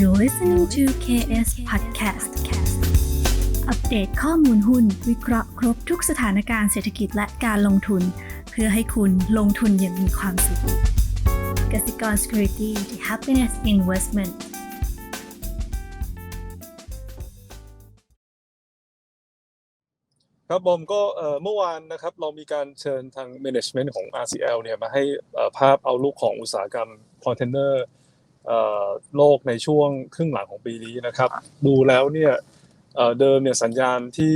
You're listening to KS Podcast อัปเดตข้อมูลหุ้น วิเคราะห์ครบทุกสถานการณ์เศรษฐกิจและการลงทุน เพื่อให้คุณลงทุนอย่างมีความสุขกสิกร Security The Happiness Investment ครับบอมก็เมื่อวานนะครับเรามีการเชิญทาง management ของ RCL เนี่ยมาให้ภาพเอาลุกของอุตสาหกรรมคอนเทนเนอร์ โลกในช่วงครึ่งหลังของปีนี้นะครับ ดูแล้วเนี่ยเดิมเนี่ยสัญญาณที่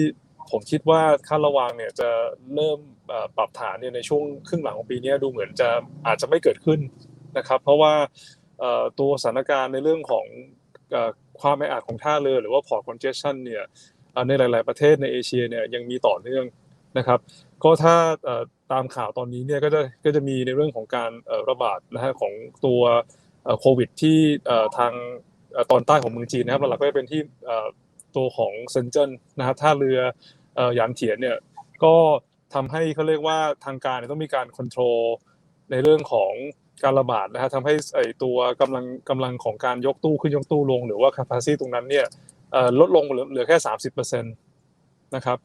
ผมคิดว่าค่าระวังเนี่ยจะเริ่มปรับฐานเนี่ยในช่วงครึ่งหลังของปีนี้ดูเหมือนจะอาจจะไม่เกิดขึ้นนะครับ เพราะว่าตัวสถานการณ์ในเรื่องของความไม่อาจของท่าเรือหรือว่า port congestion เนี่ยในหลาย ๆประเทศในเอเชียเนี่ยยังมีต่อเนื่องนะครับก็ถ้าตามข่าวตอนนี้เนี่ยก็จะก็จะมีในเรื่องของการระบาดนะฮะของตัว โควิดที่ทางตอนใต้ของเมืองจีนนะครับหลักๆก็จะเป็นที่ตัวของเซินเจิ้นนะครับท่าเรือเอ่อหยานเถียนเนี่ยก็ทำให้เขาเรียกว่าทางการต้องมีการควบคุมในเรื่องของการระบาดนะฮะทำให้ไอตัวกำลังกำลังของการยกตู้ขึ้นยกตู้ลง หรือว่า capacity ตรงนั้นเนี่ยลดลงเหลือเหลือแค่ 30%นะครับ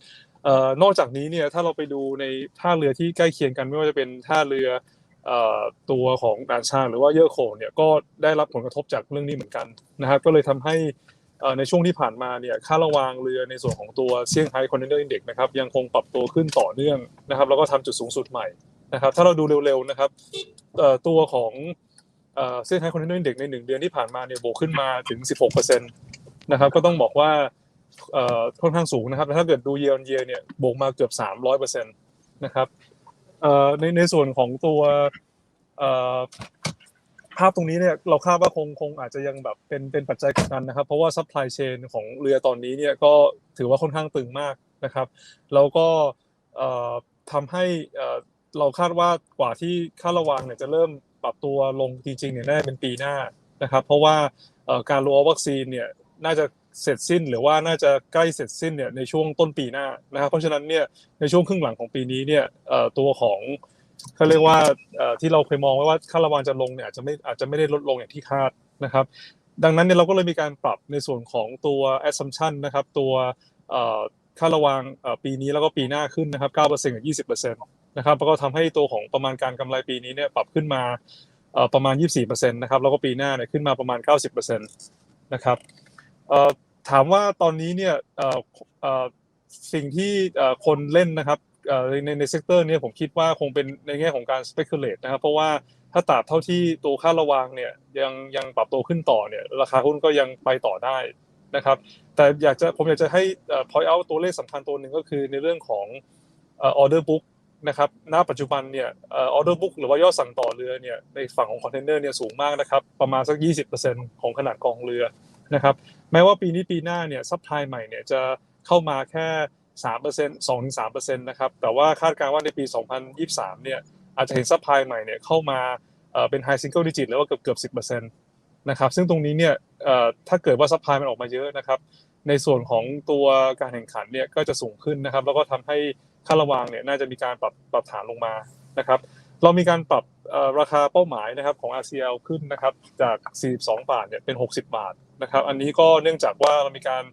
ออนอกจากนี้เนี่ยถ้าเราไปดูในท่าเรือที่ใกล้เคียงกันไม่ว่าจะเป็นท่าเรือ ตัวของด่านช้างหรือว่าเยอะโขงเนี่ยก็ได้รับผลกระทบจากเรื่องนี้เหมือนกันนะครับก็เลยทำให้ในช่วงที่ผ่านมาเนี่ยค่าระวางเรือในส่วนของตัวเซี่ยงไฮ้คอนเทนเนอร์อินเด็กนะครับยังคงปรับตัวขึ้นต่อเนื่องนะครับแล้วก็ทำจุดสูงสุดใหม่นะครับถ้าเราดูเร็วๆนะครับตัวของเซี่ยงไฮ้คอนเทนเนอร์อินเด็กในหนึ่งเดือนที่ผ่านมาเนี่ยบวกขึ้นมาถึง 16%นะครับก็ต้องบอกว่าค่อนข้างสูงนะครับถ้าเกิดดู year on year เนี่ยบวกมาเกือบ 300เปอร์เซ็นต์นะครับ เอ่อในในส่วนของตัวเอ่อภาพตรงนี้เนี่ยเราคาดว่าคงคงอาจจะยังแบบเป็นเป็นปัจจัยกดดันนะครับ เพราะว่า supply chain ของเรือตอนนี้เนี่ยก็ถือว่าค่อนข้างตึงมากนะครับแล้วก็เอ่อทำให้เอ่อเราคาดว่ากว่าที่ค่าระวังเนี่ยจะเริ่มปรับตัวลงจริงๆเนี่ยน่าจะเป็นปีหน้านะครับ เพราะว่าการรัววัคซีนเนี่ยน่าจะ เสร็จสิ้นหรือว่าน่าจะใกล้เสร็จสิ้นเนี่ยในช่วงต้นปีหน้านะครับเพราะฉะนั้นเนี่ยในช่วงครึ่งหลังของปีนี้เนี่ยตัวของเขาเรียกว่าที่เราเคยมองไว้ว่าค่าระวางจะลงเนี่ยอาจจะไม่อาจจะไม่ได้ลดลงอย่างที่คาดนะครับ ดังนั้นเนี่ยเราก็เลยมีการปรับในส่วนของตัว assumption นะครับตัวค่าระวางปีนี้แล้วก็ปีหน้าขึ้นนะครับ9%กับ20%นะครับแล้วก็ทำให้ตัวของประมาณการกำไรปีนี้เนี่ยปรับขึ้นมาเอ่อประมาณ 24%นะครับแล้วก็ปีหน้าเนี่ยขึ้นมาประมาณ 90%นะครับ ถามว่าตอนนี้เนี่ยสิ่งที่คนเล่นนะครับในในเซกเตอร์นี้ผมคิดว่าคงเป็นในแง่ของการ speculate นะครับ เพราะว่าถ้าตราบเท่าที่ตัวค่าระวางเนี่ยยังยังปรับตัวขึ้นต่อเนี่ยราคาหุ้นก็ยังไปต่อได้นะครับแต่อยากจะผมอยากจะให้ point out ตัวเลขสำคัญตัวหนึ่งก็คือในเรื่องของ order book นะครับณปัจจุบันเนี่ยออ order book หรือว่ายอดสั่งต่อเรือเนี่ยในฝั่งของคอนเทนเนอร์เนี่ยสูงมากนะครับประมาณสัก 20%ของขนาดกองเรือนะครับ แม้ว่าปีนี้ปีหน้าเนี่ยซัพพลายใหม่เนี่ยจะเข้ามาแค่3% 2-3%นะครับแต่ว่าคาดการณ์ว่าในปี2023เนี่ยอาจจะเห็นซัพพลายใหม่เนี่ยเข้ามาเป็น high single digit หรือว่าเกือบเกือบ10%นะครับซึ่งตรงนี้เนี่ยถ้าเกิดว่าซัพพลายมันออกมาเยอะนะครับในส่วนของตัวการแข่งขันเนี่ยก็จะสูงขึ้นนะครับ แล้วก็ทำให้ค่าระวางเนี่ยน่าจะมีการปรับปรับฐานลงมานะครับเรามีการปรับราคาเป้าหมายนะครับของ RCL ขึ้นนะครับจาก 42 บาทเนี่ยเป็น 60 บาท นะครับ อันนี้ก็เนื่องจากว่าเรามีการ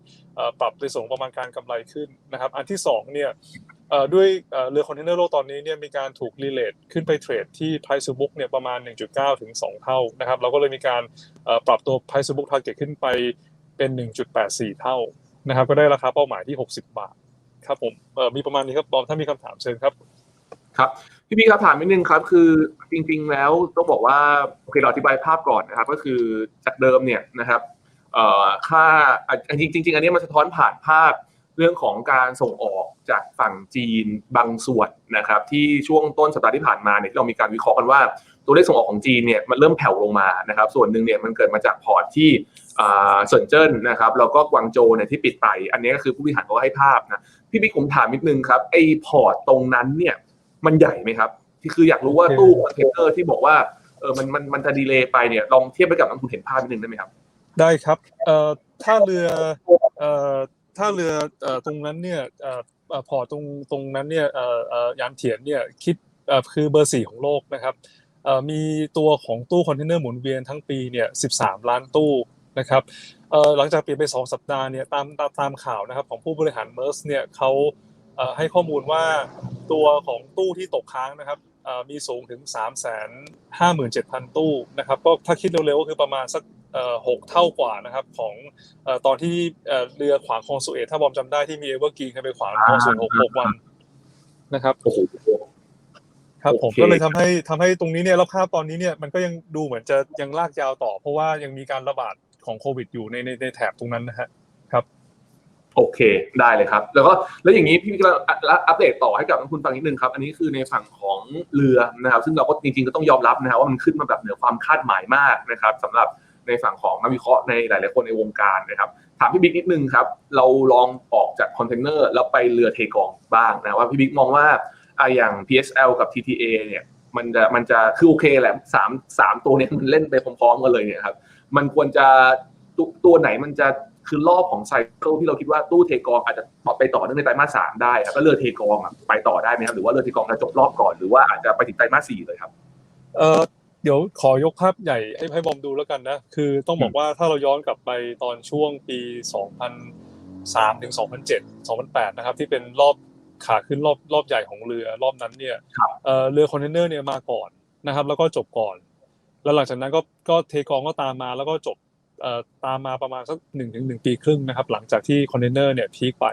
ปรับในส่วนประมาณการกำไรขึ้นนะครับ อันที่สองเนี่ยด้วยเรือคอนเทนเนอร์โลกตอนนี้เนี่ยมีการถูกรีเลทขึ้นไปเทรดที่ price to book เนี่ยประมาณ 1.9 ถึง 2 เท่านะครับเราก็เลยมีการปรับตัว price to book target ขึ้นไปเป็น 1.84 เท่านะครับก็ได้ราคาเป้าหมายที่ 60 บาทครับผมมีประมาณนี้ครับบอมถ้ามีคำถามเชิญครับครับพี่พี่ครับถามนิดนึงครับ คือจริง ๆ แล้วต้องบอกว่าโอเคเราอธิบายภาพก่อนนะครับ ก็คือจากเดิมเนี่ยนะครับ ค่าจริงจริงๆอันนี้มันสะท้อนผ่านภาพเรื่องของการส่งออกจากฝั่งจีนบางส่วนนะครับ ที่ช่วงต้นสัปดาห์ที่ผ่านมาเนี่ยที่เรามีการวิเคราะห์กันว่า ตัวเลขส่งออกของจีนเนี่ยมันเริ่มแผ่วลงมานะครับ ส่วนหนึ่งเนี่ยมันเกิดมาจากพอร์ตที่เซินเจิ้นนะครับแล้วก็กวางโจวเนี่ยที่ปิดไป อันนี้ก็คือผู้บริหารเขาให้ภาพนะพี่พี่ผมถามนิดนึงครับไอ้พอร์ตตรงนั้นเนี่ยมันใหญ่ไหมครับที่คืออยากรู้ว่าตู้คอนเทนเนอร์ที่บอกว่าเออมันมันมันจะดีเลย์ไปเนี่ยลองเทียบไปกับนักทุนเห็นภาพนิดนึงได้ไหมครับ ได้ครับเอ่อท่าเรือเอ่อท่าเรือเอ่อตรงนั้นเนี่ยเอ่อผ่อพอตรงตรงนั้นเนี่ยเอ่อเอ่อยานเถียนเนี่ยคิดเอ่อคือเบอร์สี่ของโลกนะครับเอ่อมีตัวของตู้คอนเทนเนอร์หมุนเวียนทั้งปีเนี่ย13 ล้านตู้นะครับเอ่อหลังจากเปลี่ยนไป2สัปดาห์เนี่ยตามตามตามข่าวนะครับของผู้บริหารเมอร์สเนี่ยเขาเอ่อให้ข้อมูลว่าตัวของตู้ที่ตกค้างนะครับเอ่อมีสูงถึง 3 5 7 0 0 0 ตู้นะครับก็ถ้าคิดเร็วๆก็คือประมาณสัก หกเท่ากว่านะครับของเอ่อตอนที่เอ่อเรือขวางคลองสุเอตถ้าบอมจำได้ที่มีเอเวอร์กีนเคยไปขวางคลองสุเอตหกหกวันนะครับโอ้โหครับผมโอเคก็เลยทำให้ทำให้ตรงนี้เนี่ยแล้วภาพตอนนี้เนี่ยมันก็ยังดูเหมือนจะยังลากยาวต่อ เพราะว่ายังมีการระบาดของโควิดอยู่ในในในแถบตรงนั้นนะฮะครับโอเคได้เลยครับ แล้วก็แล้วอย่างนี้พี่ก็อัปเดตต่อให้กับนักลงทุนฟังนิดนึงครับ อันนี้คือในฝั่งของเรือนะครับ ซึ่งเราก็จริงๆก็ต้องยอมรับนะครับว่ามันขึ้นมาแบบเหนือความคาดหมายมากนะครับสำหรับ ในฝั่งของนักวิเคราะห์ในหลาย ๆ คนในวงการนะครับถามพี่บิ๊กนิดนึงครับเราลองออกจากคอนเทนเนอร์แล้วไปเรือเทกองบ้างนะว่าพี่บิ๊กมองว่าอะอย่าง PSL กับ TTA เนี่ยมันจะมันจะคือโอเคแหละสามสามตัวเนี้มันเล่นไปพร้อมๆกันเลยเนี่ยครับมันควรจะตัวตัวไหนมันจะคือรอบของไซเคิลที่เราคิดว่าตู้เทกองอาจจะไปต่อเนื่องในไตรมาสสามได้ครับแล้วเรือเทกองไปต่อได้ไหมครับหรือว่าเรือเทกองจะจบรอบก่อนหรือว่าอาจจะไปถึงไตรมาสสี่เลยครับ เออ เดี๋ยวขอยกภาพใหญ่ให้ให้บอมดูแล้วกันนะ คือต้องบอกว่าถ้าเราย้อนกลับไปตอนช่วงปี 2003ถึง2007 2008 นะครับ ที่เป็นรอบขาขึ้นรอบรอบใหญ่ของเรือรอบนั้นเนี่ยครับเอ่อเรือคอนเทนเนอร์เนี่ยมาก่อนนะครับ แล้วก็จบก่อน แล้วหลังจากนั้นก็ก็เทกองก็ตามมาแล้วก็จบเอ่อตามมาประมาณสักหนึ่งถึงหนึ่งปีครึ่งนะครับ หลังจากที่คอนเทนเนอร์เนี่ยพีคไป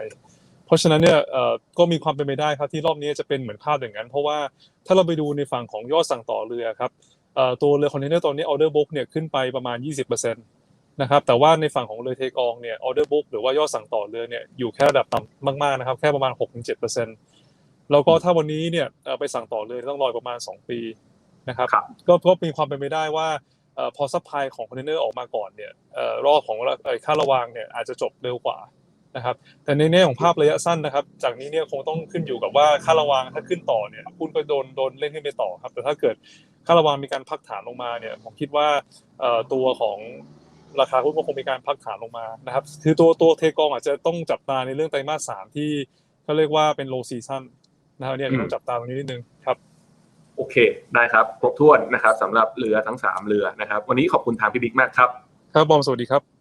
เพราะฉะนั้นเนี่ยเอ่อก็มีความเป็นไปได้ครับที่รอบนี้จะเป็นเหมือนภาพอย่างนั้น เพราะว่าถ้าเราไปดูในฝั่งของยอดสั่งต่อเรือครับเอ่อ ตัวเรือคอนเทนเนอร์ตอนนี้ออเดอร์บุ๊กเนี่ยขึ้นไปประมาณ 20%นะครับแต่ว่าในฝั่งของเรือเทกองเนี่ยออเดอร์บุ๊กหรือว่ายอดสั่งต่อเรือเนี่ยอยู่แค่ระดับต่ำมากๆนะครับแค่ประมาณ 6-7%แล้วก็ถ้าวันนี้เนี่ยเอ่อไปสั่งต่อเรือต้องรอประมาณ 2 ปีนะครับครับก็ก็มีความเป็นไปได้ว่าเอ่อพอซัพพลายของคอนเทนเนอร์ออกมาก่อนเนี่ยเอ่อรอบของเอ่อค่าระวางเนี่ยอาจจะจบเร็วกว่านะครับแต่ในแง่ของภาพระยะสั้นนะครับ จากนี้เนี่ยคงต้องขึ้นอยู่กับว่าค่าระวางถ้าขึ้นต่อเนี่ยหุ้นก็โดนโดนเล่นขึ้นไปต่อครับแต่ถ้าเกิด ค่าระวางมีการพักฐานลงมาเนี่ยผมคิดว่าเอ่อตัวของราคาหุ้นก็คงมีการพักฐานลงมานะครับ คือตัวตัวเทกองอาจจะต้องจับตาในเรื่องไตรมาสสามที่เขาเรียกว่าเป็น low season นะครับเนี่ยต้องจับตาตรงนี้นิดนึงครับโอเคได้ครับครบถ้วนนะครับสำหรับเรือทั้งสามเรือนะครับ วันนี้ขอบคุณทางพี่บิ๊กมากครับ ครับบอมสวัสดีครับ